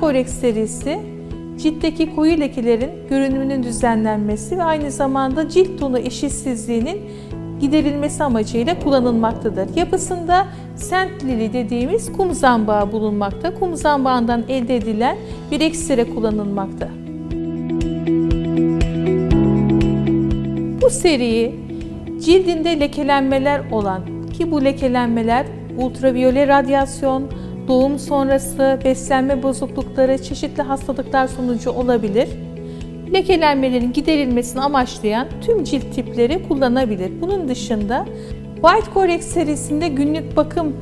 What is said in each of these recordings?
Correct serisi ciltteki koyu lekelerin görünümünün düzenlenmesi ve aynı zamanda cilt tonu eşitsizliğinin giderilmesi amacıyla kullanılmaktadır. Yapısında sent lili dediğimiz kum zambağı bulunmakta. Kum zambağından elde edilen bir ekstre kullanılmakta. Bu seriyi cildinde lekelenmeler olan ki bu lekelenmeler ultraviyole radyasyon, doğum sonrası, beslenme bozuklukları, çeşitli hastalıklar sonucu olabilir. Lekelenmelerin giderilmesini amaçlayan tüm cilt tipleri kullanabilir. Bunun dışında White Correct serisinde günlük bakım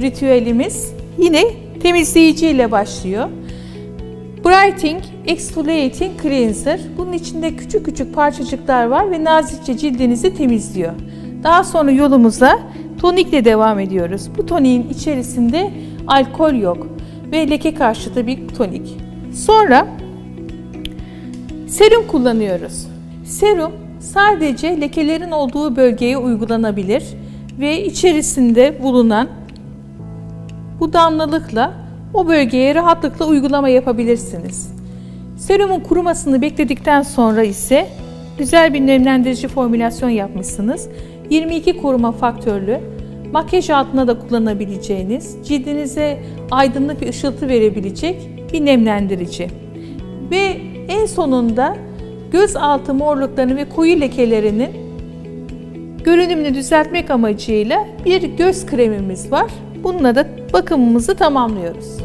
ritüelimiz yine temizleyici ile başlıyor. Brightening Exfoliating Cleanser. Bunun içinde küçük küçük parçacıklar var ve nazikçe cildinizi temizliyor. Daha sonra yolumuza tonikle devam ediyoruz. Bu toniğin içerisinde alkol yok ve leke karşıtı bir tonik. Sonra serum kullanıyoruz. Serum sadece lekelerin olduğu bölgeye uygulanabilir ve içerisinde bulunan bu damlalıkla o bölgeye rahatlıkla uygulama yapabilirsiniz. Serumun kurumasını bekledikten sonra ise güzel bir nemlendirici formülasyon yapmışsınız. 22 koruma faktörlü, makyaj altına da kullanabileceğiniz, cildinize aydınlık bir ışıltı verebilecek bir nemlendirici. Ve en sonunda göz altı morluklarını ve koyu lekelerinin görünümünü düzeltmek amacıyla bir göz kremimiz var. Bununla da bakımımızı tamamlıyoruz.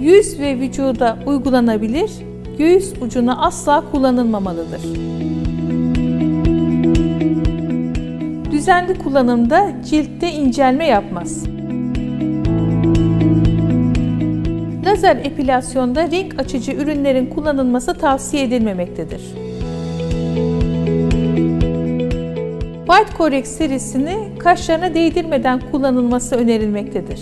Yüz ve vücuda uygulanabilir, göğüs ucuna asla kullanılmamalıdır. Düzenli kullanımda ciltte incelme yapmaz. Lazer epilasyonda renk açıcı ürünlerin kullanılması tavsiye edilmemektedir. White Correct serisini kaşlarına değdirmeden kullanılması önerilmektedir.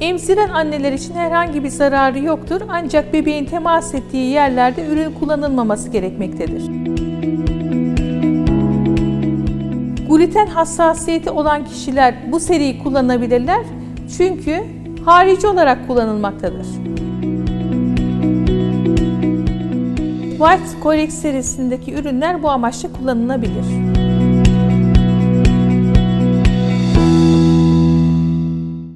Emziren anneler için herhangi bir zararı yoktur ancak bebeğin temas ettiği yerlerde ürün kullanılmaması gerekmektedir. Gluten hassasiyeti olan kişiler bu seriyi kullanabilirler çünkü harici olarak kullanılmaktadır. White Correct serisindeki ürünler bu amaçla kullanılabilir.